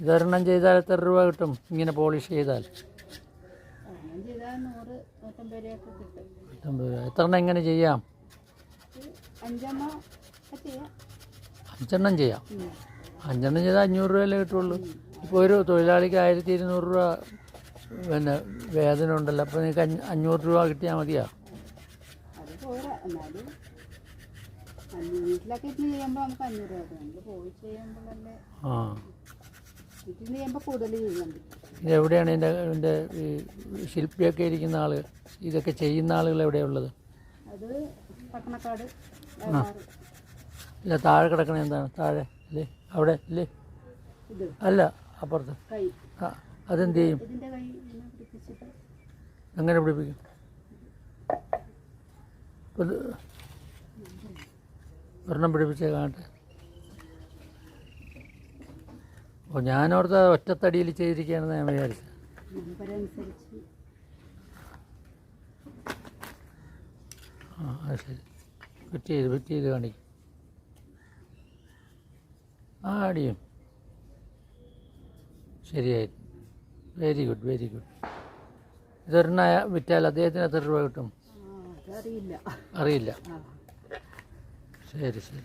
ഇതൊരെണ്ണം ചെയ്താൽ എത്ര രൂപ കിട്ടും? ഇങ്ങനെ പോളിഷ് ചെയ്താൽ. എത്ര എങ്ങനെ ചെയ്യാം? അഞ്ചെണ്ണം ചെയ്യാം. അഞ്ചെണ്ണം ചെയ്താൽ അഞ്ഞൂറ് രൂപയല്ലേ കിട്ടുള്ളൂ. ഇപ്പോൾ ഒരു തൊഴിലാളിക്ക് ആയിരത്തി ഇരുന്നൂറ് രൂപ പിന്നെ വേദന ഉണ്ടല്ലോ. അപ്പോൾ നിങ്ങൾക്ക് അഞ്ഞ- അഞ്ഞൂറ് രൂപ കിട്ടിയാൽ മതിയാ? ആ. എവിടെയാണ് ഇതിന്റെ ഇതിന്റെ ഈ ശില്പിയൊക്കെ ഇരിക്കുന്ന ആൾ ഇതൊക്കെ ചെയ്യുന്ന ആളുകൾ എവിടെയുള്ളത് വേളാറ്. ഇല്ല താഴെ കിടക്കണ എന്താണ്? താഴെ അല്ലേ? അവിടെ അല്ലേ? അല്ല അപ്പുറത്ത്. ആ അതെന്ത് ചെയ്യും? എങ്ങനെ പിടിപ്പിക്കും? ഒരെണ്ണം പിടിപ്പിച്ചേ കാണട്ടെ. ഓ ഞാനോർത്ത് ഒറ്റത്തടിയിൽ ചെയ്തിരിക്കുകയാണെന്ന് ഞാൻ നമ്പരനുസരിച്ച്. ആ ശരി. ഫിറ്റ് ചെയ്ത് ഫിറ്റ് ചെയ്ത് കാണിക്കും. ആ അടിയും. ശരിയായി. വെരി ഗുഡ് വെരി ഗുഡ് ഇതൊരെണ്ണ വിറ്റാൽ അദ്ദേഹത്തിന് എത്ര രൂപ കിട്ടും? അറിയില്ല. ശരി ശരി.